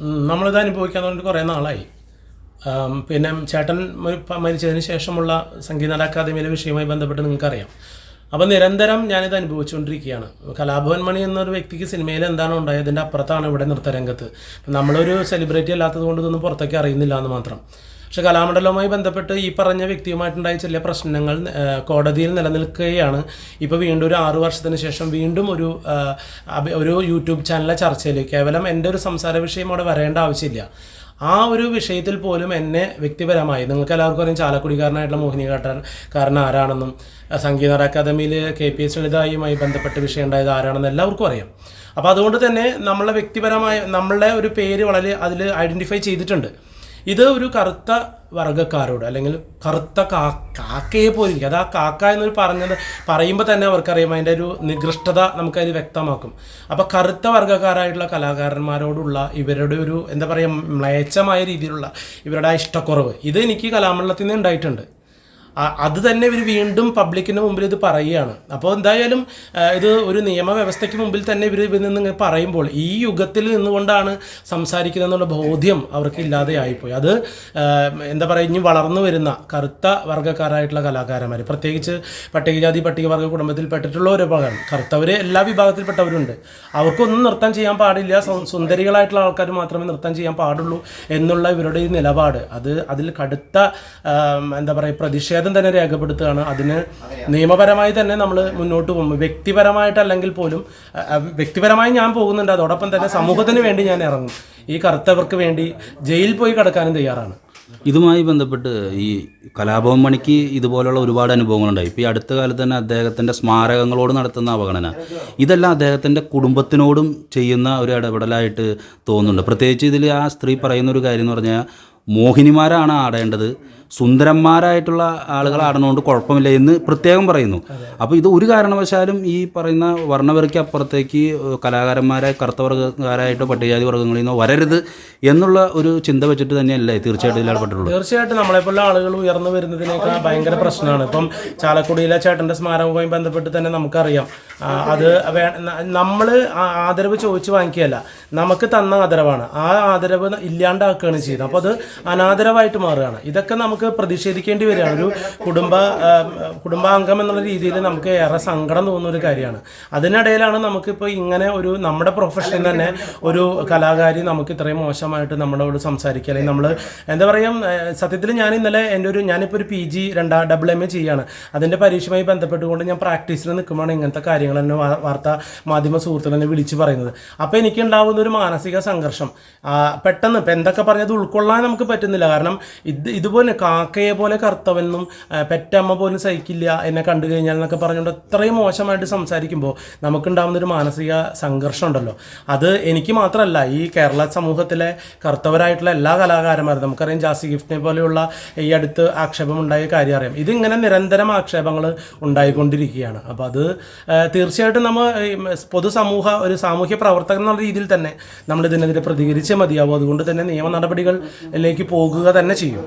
നമ്മളിത് അനുഭവിക്കാൻ തുടങ്ങിയിട്ട് കുറേ നാളായി. പിന്നെ ചേട്ടൻ മരിച്ചതിന് ശേഷമുള്ള സംഗീത അക്കാദമിയിലെ വിഷയവുമായി ബന്ധപ്പെട്ട് നിങ്ങൾക്കറിയാം. അപ്പോൾ നിരന്തരം ഞാനിത് അനുഭവിച്ചുകൊണ്ടിരിക്കുകയാണ്. കലാഭവൻ മണി എന്നൊരു വ്യക്തിക്ക് സിനിമയിൽ എന്താണ് ഉണ്ടായത് അതിന്റെ അപ്പുറത്താണ് ഇവിടെ നൃത്തരംഗത്ത്. നമ്മളൊരു സെലിബ്രിറ്റി അല്ലാത്തത് കൊണ്ട് ഇതൊന്നും പുറത്തേക്ക് അറിയുന്നില്ല എന്ന് മാത്രം. പക്ഷെ കലാമണ്ഡലവുമായി ബന്ധപ്പെട്ട് ഈ പറഞ്ഞ വ്യക്തിയുമായിട്ടുണ്ടായ ചില പ്രശ്നങ്ങൾ കോടതിയിൽ നിലനിൽക്കുകയാണ്. ഇപ്പോൾ വീണ്ടും ഒരു ആറു വർഷത്തിന് ശേഷം വീണ്ടും ഒരു ഒരു യൂട്യൂബ് ചാനലിലെ ചർച്ചയിൽ കേവലം എന്റെ ഒരു സംസാര വിഷയം അവിടെ വരേണ്ട ആവശ്യമില്ല. ആ ഒരു വിഷയത്തിൽ പോലും എന്നെ വ്യക്തിപരമായി നിങ്ങൾക്ക് എല്ലാവർക്കും അറിയാം ചാലക്കുടിക്കാരനായിട്ടുള്ള മോഹിനികാട്ടൻ കാരണം ആരാണെന്നും സംഗീത അക്കാദമിയിൽ കെ പി എസ് ലളിതായുമായി ബന്ധപ്പെട്ട വിഷയം ഉണ്ടായത് ആരാണെന്ന് എല്ലാവർക്കും അറിയാം. അപ്പോൾ അതുകൊണ്ട് തന്നെ നമ്മളെ വ്യക്തിപരമായ നമ്മളുടെ ഒരു പേര് വളരെ അതിൽ ഐഡന്റിഫൈ ചെയ്തിട്ടുണ്ട്. ഇത് ഒരു കറുത്ത വർഗക്കാരോട് അല്ലെങ്കിൽ കറുത്ത കാ കാക്കയെ പോലും അത് ആ കാക്ക എന്നൊരു പറഞ്ഞത് പറയുമ്പോൾ തന്നെ അവർക്കറിയാം അതിന്റെ ഒരു നികൃഷ്ടത നമുക്കത് വ്യക്തമാക്കും. അപ്പോൾ കറുത്ത വർഗക്കാരായിട്ടുള്ള കലാകാരന്മാരോടുള്ള ഇവരുടെ ഒരു എന്താ പറയുക മ്ലേച്ഛമായ രീതിയിലുള്ള ഇവരുടെ ഇഷ്ടക്കുറവ് ഇത് എനിക്ക് കലാമണ്ഡലത്തിൽ നിന്ന് ഉണ്ടായിട്ടുണ്ട്. അത് തന്നെ ഇവർ വീണ്ടും പബ്ലിക്കിന് മുമ്പിൽ ഇത് പറയുകയാണ്. അപ്പോൾ എന്തായാലും ഇത് ഒരു നിയമവ്യവസ്ഥയ്ക്ക് മുമ്പിൽ തന്നെ ഇവർ ഇവരിൽ നിന്ന് പറയുമ്പോൾ ഈ യുഗത്തിൽ നിന്നുകൊണ്ടാണ് സംസാരിക്കുന്നത് എന്നുള്ള ബോധ്യം അവർക്ക് ഇല്ലാതെ ആയിപ്പോയി. അത് എന്താ പറയുക ഇനി വളർന്നു വരുന്ന കറുത്ത വർഗക്കാരായിട്ടുള്ള കലാകാരന്മാർ പ്രത്യേകിച്ച് പട്ടികജാതി പട്ടികവർഗ ഒരു പകരം കറുത്തവർ എല്ലാ വിഭാഗത്തിൽപ്പെട്ടവരുണ്ട്. അവർക്കൊന്നും നൃത്തം ചെയ്യാൻ പാടില്ല. സുന്ദരികളായിട്ടുള്ള ആൾക്കാർ മാത്രമേ നൃത്തം ചെയ്യാൻ പാടുള്ളൂ എന്നുള്ള ഇവരുടെ ഈ നിലപാട്. അത് അതിൽ കടുത്ത എന്താ പറയുക പ്രതിഷേധം തന്നെ രേഖപ്പെടുത്തുകയാണ്. അതിന് നിയമപരമായി തന്നെ നമ്മൾ മുന്നോട്ട് പോകും. വ്യക്തിപരമായിട്ടല്ലെങ്കിൽ പോലും വ്യക്തിപരമായി ഞാൻ പോകുന്നുണ്ട്. അതോടൊപ്പം തന്നെ സമൂഹത്തിന് വേണ്ടി ഞാൻ ഇറങ്ങും. ഈ കറുത്തവർക്ക് വേണ്ടി ജയിലിൽ പോയി കിടക്കാനും തയ്യാറാണ്. ഇതുമായി ബന്ധപ്പെട്ട് ഈ കലാഭവൻ മണിക്ക് ഇതുപോലുള്ള ഒരുപാട് അനുഭവങ്ങളുണ്ടായി. ഇപ്പോൾ ഈ അടുത്ത കാലത്ത് തന്നെ അദ്ദേഹത്തിന്റെ സ്മാരകങ്ങളോട് നടത്തുന്ന അവഗണന. ഇതെല്ലാം അദ്ദേഹത്തിന്റെ കുടുംബത്തിനോടും ചെയ്യുന്ന ഒരു ഇടപെടലായിട്ട് തോന്നുന്നുണ്ട്. പ്രത്യേകിച്ച് ഇതിൽ ആ സ്ത്രീ പറയുന്ന ഒരു കാര്യം എന്ന് പറഞ്ഞാൽ മോഹിനിമാരാണ് ആടേണ്ടത്. സുന്ദരന്മാരായിട്ടുള്ള ആളുകൾ കുഴപ്പമില്ല എന്ന് പ്രത്യേകം പറയുന്നു. അപ്പോൾ ഇത് ഒരു കാരണവശാലും ഈ പറയുന്ന വർണവരയ്ക്ക് അപ്പുറത്തേക്ക് കലാകാരന്മാരെ കറുത്ത വർഗക്കാരായിട്ടോ പട്ടികജാതി വർഗങ്ങളിൽ നിന്നോ വരരുത് എന്നുള്ള ഒരു ചിന്ത വെച്ചിട്ട് തന്നെയല്ലേ തീർച്ചയായിട്ടും ഇതിൽ ഏർപ്പെട്ടിട്ടുള്ളത് തീർച്ചയായിട്ടും നമ്മളെപ്പോലുള്ള ആളുകൾ ഉയർന്നു വരുന്നതിനേക്കാൾ ഭയങ്കര പ്രശ്നമാണ്. ഇപ്പം ചാലക്കുടിയിലെ ചേട്ടന്റെ സ്മാരകവുമായി ബന്ധപ്പെട്ട് തന്നെ നമുക്കറിയാം. അത് നമ്മൾ ആദരവ് ചോദിച്ചു വാങ്ങിക്കുകയല്ല. നമുക്ക് തന്ന ആദരവാണ്. ആ ആദരവ് ഇല്ലാണ്ടാക്കുകയാണ് ചെയ്യുന്നത് അപ്പോൾ അത് അനാദരവായിട്ട് മാറുകയാണ്. ഇതൊക്കെ നമുക്ക് പ്രതിഷേധിക്കേണ്ടി വരികയാണ്. ഒരു കുടുംബ കുടുംബാംഗം എന്നുള്ള രീതിയിൽ നമുക്ക് ഏറെ സങ്കടം തോന്നുന്ന ഒരു കാര്യമാണ്. അതിനിടയിലാണ് നമുക്കിപ്പോൾ ഇങ്ങനെ ഒരു നമ്മുടെ പ്രൊഫഷനിൽ തന്നെ ഒരു കലാകാരി നമുക്ക് ഇത്രയും മോശമായിട്ട് നമ്മളോട് സംസാരിക്കുക. അല്ലെങ്കിൽ നമ്മൾ എന്താ പറയുക സത്യത്തിൽ ഞാൻ ഇന്നലെ എന്റെ ഒരു ഞാനിപ്പോൾ ഒരു പി ജി രണ്ടാ ഡബിൾ എം എ ചെയ്യാണ്. അതിന്റെ പരീക്ഷയുമായി ബന്ധപ്പെട്ടുകൊണ്ട് ഞാൻ പ്രാക്ടീസിൽ നിൽക്കുമ്പോഴാണ് ഇങ്ങനത്തെ കാര്യങ്ങൾ എന്നെ വാർത്താ മാധ്യമ സുഹൃത്തുക്കൾ എന്നെ വിളിച്ച് പറയുന്നത്. അപ്പോൾ എനിക്ക് ഉണ്ടാകുന്ന ഒരു മാനസിക സംഘർഷം. പെട്ടെന്ന് ഇപ്പം എന്തൊക്കെ പറഞ്ഞത് ഉൾക്കൊള്ളാൻ നമുക്ക് പറ്റുന്നില്ല. കാരണം ഇത് ഇതുപോലെ കാക്കയെ പോലെ കറുത്തവെന്നും പെറ്റമ്മ പോലും സഹിക്കില്ല എന്നെ കണ്ടു കഴിഞ്ഞാൽ എന്നൊക്കെ പറഞ്ഞുകൊണ്ട് അത്രയും മോശമായിട്ട് സംസാരിക്കുമ്പോൾ നമുക്കുണ്ടാകുന്ന ഒരു മാനസിക സംഘർഷം ഉണ്ടല്ലോ. അത് എനിക്ക് മാത്രമല്ല ഈ കേരള സമൂഹത്തിലെ കറുത്തവരായിട്ടുള്ള എല്ലാ കലാകാരന്മാരും നമുക്കറിയാം ജാസി ഗിഫ്റ്റിനെ പോലെയുള്ള ഈ അടുത്ത് ആക്ഷേപം ആക്ഷേപമുണ്ടായ കാര്യം അറിയാം. ഇതിങ്ങനെ നിരന്തരം ആക്ഷേപങ്ങൾ ഉണ്ടായിക്കൊണ്ടിരിക്കുകയാണ്. അപ്പോൾ അത് തീർച്ചയായിട്ടും നമ്മൾ പൊതുസമൂഹ ഒരു സാമൂഹ്യ പ്രവർത്തകൻ എന്നുള്ള രീതിയിൽ തന്നെ നമ്മൾ ഇതിനെതിരെ പ്രതികരിച്ചേ മതിയാവും. അതുകൊണ്ട് തന്നെ നിയമ നടപടികളിലേക്ക് പോകുക തന്നെ ചെയ്യും.